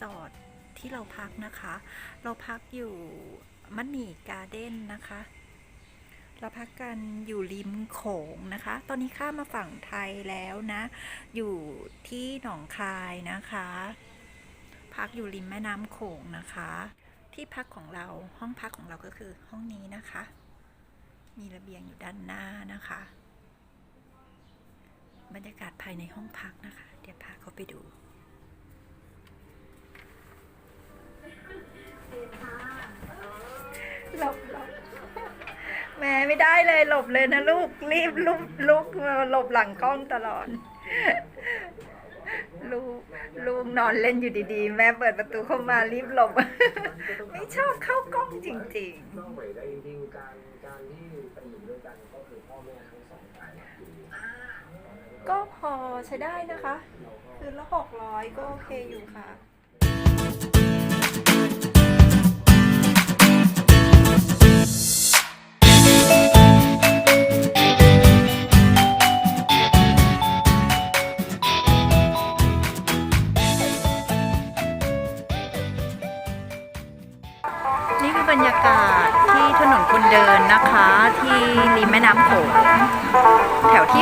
สอร์ทที่เราพักนะคะ เราพักอยู่มันหมี่การ์เด้นนะคะ เราพักกันอยู่ริมโขงนะคะ ตอนนี้ข้ามมาฝั่งไทยแล้วนะ อยู่ที่หนองคายนะคะ พักอยู่ริมแม่น้ำโขงนะคะ ที่พักของเราห้องพักของเราก็คือห้องนี้นะคะ มีระเบียงอยู่ด้านหน้านะคะ บรรยากาศภายในห้องพักนะคะ เดี๋ยวพาเขาไปดู ม่ไม่ได้เลยหลบเลยนะลูกรีบลุกลุกมาหลบหลังกล้องตลอด ลูกลูกนอนเล่นอยู่ดีๆ แม่เปิดประตูเข้ามารีบหลบ ไม่ชอบเข้ากล้องจริงนอกเหนือจริงการการที่ไปอยู่ด้วยกันก็คือพ่อแม่ทั้งสองฝ่ายอยู่ๆก็พอใช้ได้นะคะ คือละหกร้อยก็โอเคอยู่ค่ะ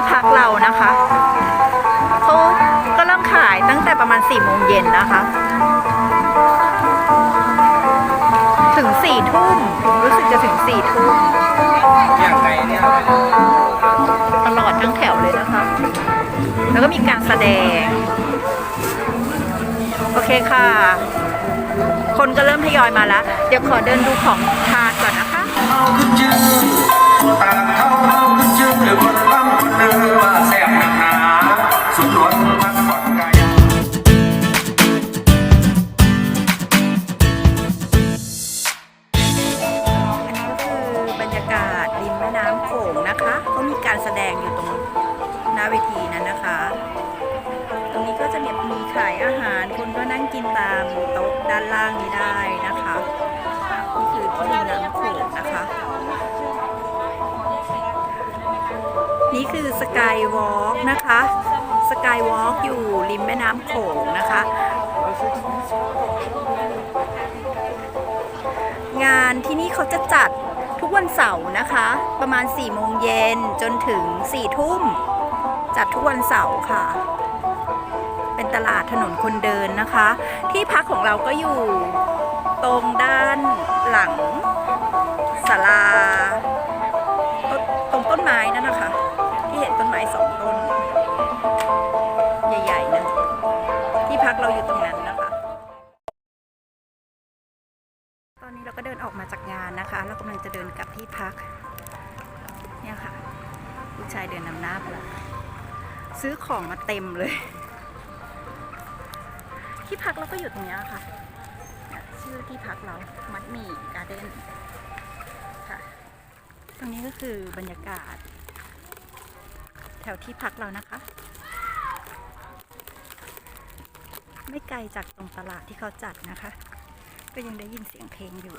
ที่พักเรานะคะเขาก็เริ่มขายตั้งแต่ประมาณ4ี่โมงเย็นนะคะ ถึง4ี่ทุ่มรู้สึกจะถึง4ี่ทุ่มอย่างไรเนี่ยตลอดทั้งแถวเลยนะคะ แล้วก็มีการแสดง โอเคค่ะ คนก็เริ่มทยอยมาแล้ว เดี๋ยวขอเดินดูของทานก่อนนะคะ ทีนั้นนะคะ ตรงนี้ก็จะมีมีขายอาหารคนก็นั่งกินตามโต๊ะด้านล่างนี้ได้นะคะนี่คือที่ริมน้ำโขงนะคะ นี่คือสกายวอล์กนะคะสกายวอล์กอยู่ริมแม่น้ำโขงนะคะ งานที่นี่เขาจะจัดทุกวันเสาร์นะคะ ประมาณ4โมงเย็นจนถึง4ทุ่ม จัดทุกวันเสาร์ค่ะ เป็นตลาดถนนคนเดินนะคะ ที่พักของเราก็อยู่ตรงด้านหลังศาลา ซื้อของมาเต็มเลย ที่พักเราก็อยู่ตรงนี้ค่ะเนี่ยชื่อที่พักเรา มัดหมี่การ์เด้นค่ะ ตรงนี้ก็คือบรรยากาศ แถวที่พักเรานะคะ ไม่ไกลจากตรงตลาดที่เขาจัดนะคะ ก็ยังได้ยินเสียงเพลงอยู่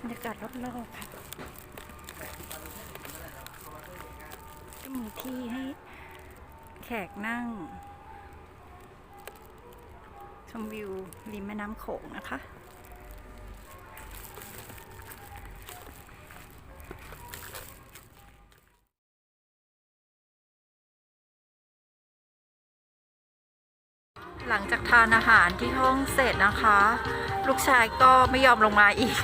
บรรยากาศรอบๆค่ะ มีที่ให้แขกนั่ง ชมวิวริมแม่น้ำโขงนะคะหลังจากทานอาหารที่ห้องเสร็จนะคะ ลูกชายก็ไม่ยอมลงมาอีก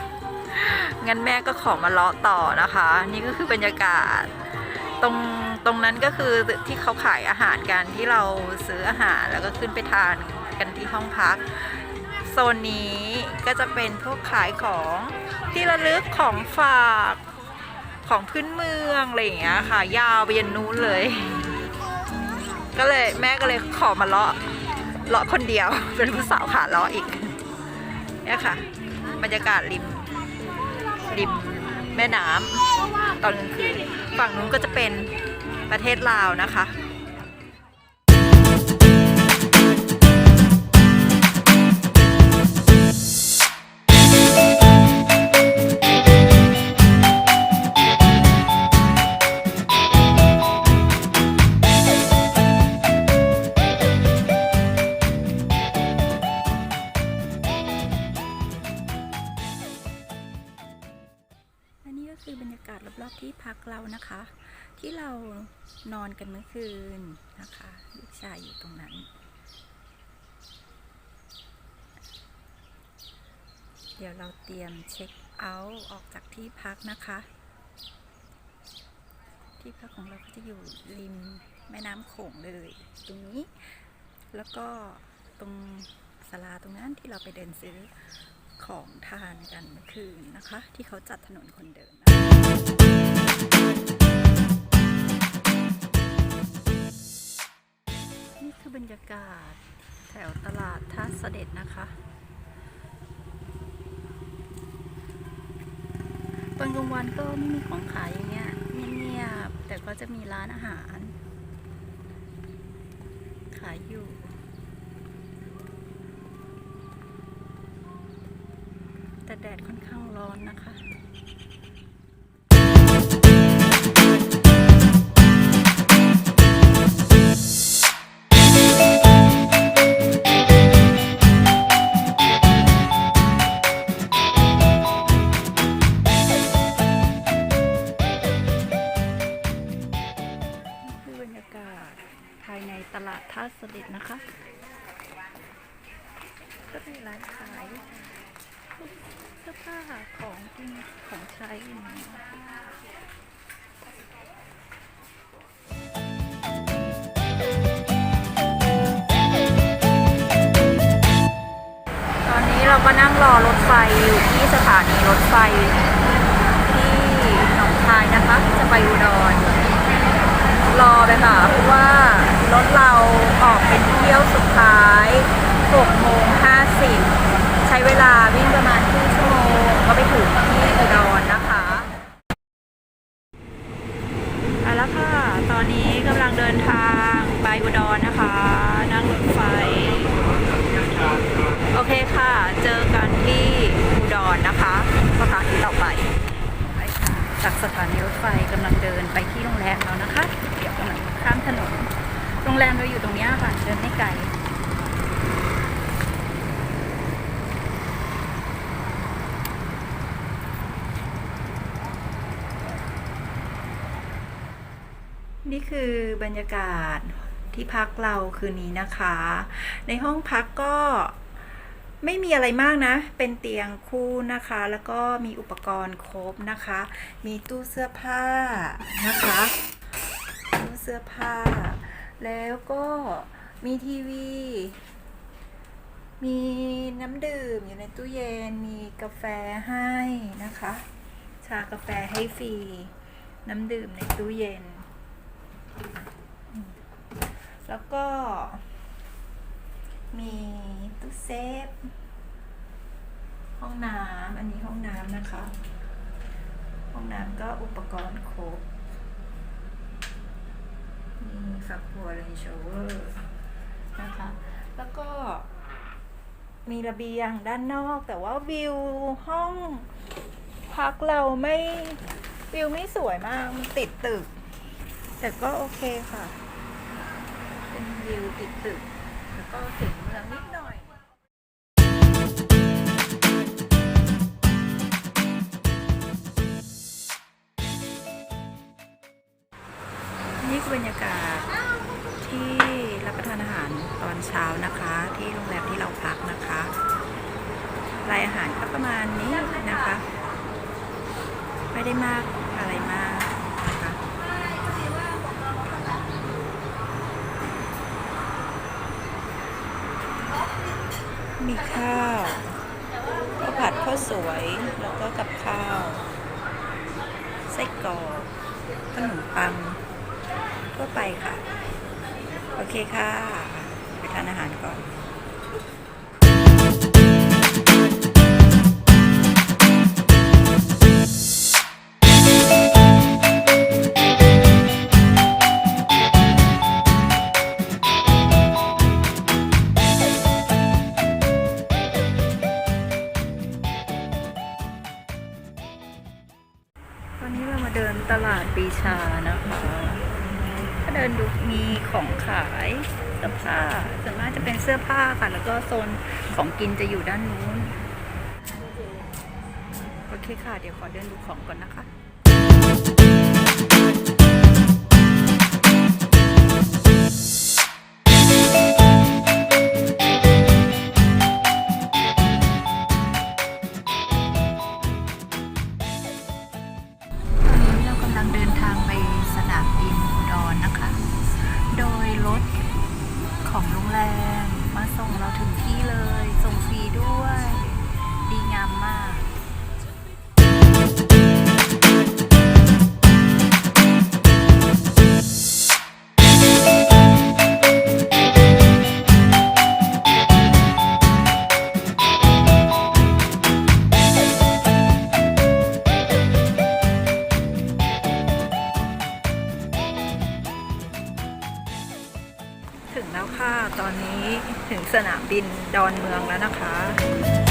งั้นแม่ก็ขอมาเลาะต่อนะคะ นี่ก็คือบรรยากาศตรง ตรงนั้นก็คือที่เขาขายอาหารกันที่เราซื้ออาหารแล้วก็ขึ้นไปทานกันที่ห้องพักโซนนี้ก็จะเป็นพวกขายของที่ระลึกของฝากของพื้นเมืองอะไรอย่างเงี้ยค่ะ ยาวไปยันนู้นเลย ก็เลยแม่ก็เลยขอมาเลาะเลาะคนเดียวเป็นผู้สาวขาเลาะอีกเนี่ยค่ะ บรรยากาศริมริมแม่น้ำตอนกลางคืนฝั่งนู้นก็จะเป็น ประเทศลาวนะคะคือบรรยากาศรอบๆที่พักเรานะคะ ที่เรานอนกันเมื่อคืนนะคะลูกชายอยู่ตรงนั้น เดี๋ยวเราเตรียมเช็คเอาท์ออกจากที่พักนะคะ ที่พักของเราก็จะอยู่ริมแม่น้ำโขงเลย ตรงนี้ แล้วก็ตรงศาลาตรงนั้นที่เราไปเดินซื้อของทานกันเมื่อคืนนะคะ ที่เขาจัดถนนคนเดินนะ รยากาศแถวตลาดท่าเสด็จนะคะ ตอนกลางวันก็ไม่มีของขายอย่างเงี้ยเงียบๆแต่ก็จะมีร้านอาหาร ขายอยู่แต่แดดค่อนข้างร้อนนะคะ ตลาดท่าสด็จนะคะ ก็มีร้านขายเสื้อผ้าของกินของใช้อย่างนี้ตอนนี้เราก็นั่งรอรถไฟอยู่ที่สถานีรถไฟที่หนองคายนะคะ จะไปอุดร รอไปค่ะเพราะว่า รถเราออกเป็นเที่ยวสุดท้าย6โมง50 ใช้เวลาวิ่งประมาณครึ่งชั่วโมง ก็ไปถึงที่อุดรนะคะเอาละค่ะ ตอนนี้กำลังเดินทางไปอุดรนะคะ นั่งรถไฟ โอเคค่ะ เจอกันที่อุดรนะคะ สถานีต่อไปไปจากสถานีรถไฟกำลังเดินไปที่โรงแรมแล้วนะคะ เดี๋ยวกำลังข้ามถนน โรงแรมเราอยู่ตรงนี้ค่ะ เดินไม่ไกลนี่คือบรรยากาศที่พักเราคืนนี้นะคะ ในห้องพักก็ไม่มีอะไรมากนะ เป็นเตียงคู่นะคะ แล้วก็มีอุปกรณ์ครบนะคะ มีตู้เสื้อผ้านะคะ ตู้เสื้อผ้า แล้วก็มีทีวี มีน้ำดื่มอยู่ในตู้เย็น มีกาแฟให้นะคะ ชากาแฟให้ฟรี น้ำดื่มในตู้เย็น แล้วก็ มีตู้เซฟ ห้องน้ำ อันนี้ห้องน้ำนะคะ ห้องน้ำก็อุปกรณ์ครบ มีฝักบัวเลนโชเวอร์นะคะ แล้วก็มีระเบียงด้านนอก แต่ว่าวิวห้องพักเราไม่วิวไม่สวยมากมันติดตึก แต่ก็โอเคค่ะ เป็นวิวติดตึก แล้วก็เห็นเมืองนิดน บรรยากาศที่รับประทานอาหารตอนเช้านะคะ ที่โรงแรมที่เราพักนะคะรายอาหารก็ประมาณนี้นะคะ ไม่ได้มากอะไรมากนะคะมีข้าวข้าวผัดข้าวสวยแล้วก็กับข้าวไส้กรอกขนมปัง ทั่วไปค่ะ โอเคค่ะ ไปทานอาหารก่อน สื้อผ้าค่ะ แล้วก็โซนของกินจะอยู่ด้านนู้น โอเคค่ะ เดี๋ยวขอเดินดูของก่อนนะคะ บินดอนเมืองแล้วนะคะ